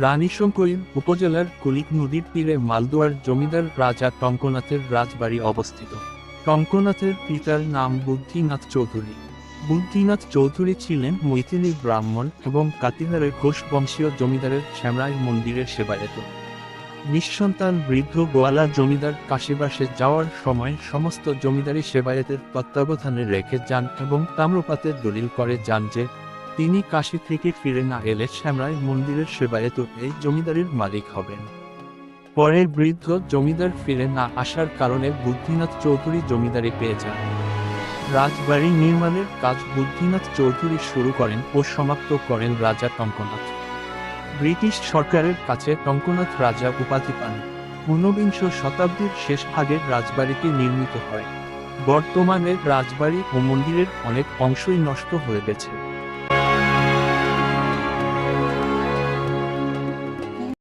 রানীশঙ্করী উপজেলার কুলিক নদীর তীরে মালদুয়ার জমিদার রাজা টঙ্কনাথের রাজবাড়ি অবস্থিত। টঙ্কনাথের পিতার নাম বুদ্ধিনাথ চৌধুরী। বুদ্ধিনাথ চৌধুরী ছিলেন মৈথিলী ব্রাহ্মণ এবং কাতিহারের ঘোষ বংশীয় জমিদারের শ্যামরায় মন্দিরের সেবায়ত। নিঃসন্তান বৃদ্ধ গোয়ালা জমিদার কাশিবাসে যাওয়ার সময় সমস্ত জমিদারি সেবায়েতের তত্ত্বাবধানে রেখে যান এবং তাম্রপাতের দলিল করে যান যে তিনি কাশি থেকে ফিরে না এলে শ্যামরায় মন্দিরের সেবায়েত এই জমিদারির মালিক হবেন। পরে বৃদ্ধ জমিদার ফিরে না আসার কারণে বুদ্ধিনাথ চৌধুরী জমিদারি পেয়ে যান। রাজবাড়ি নির্মাণের কাজ বুদ্ধিনাথ চৌধুরী শুরু করেন ও সমাপ্ত করেন রাজা টঙ্কনাথ। ব্রিটিশ সরকারের কাছে টঙ্কনাথ রাজা উপাধি পান। ঊনবিংশ শতাব্দীর শেষ ভাগের রাজবাড়িটি নির্মিত হয়। বর্তমানে রাজবাড়ি ও মন্দিরের অনেক অংশই নষ্ট হয়ে গেছে।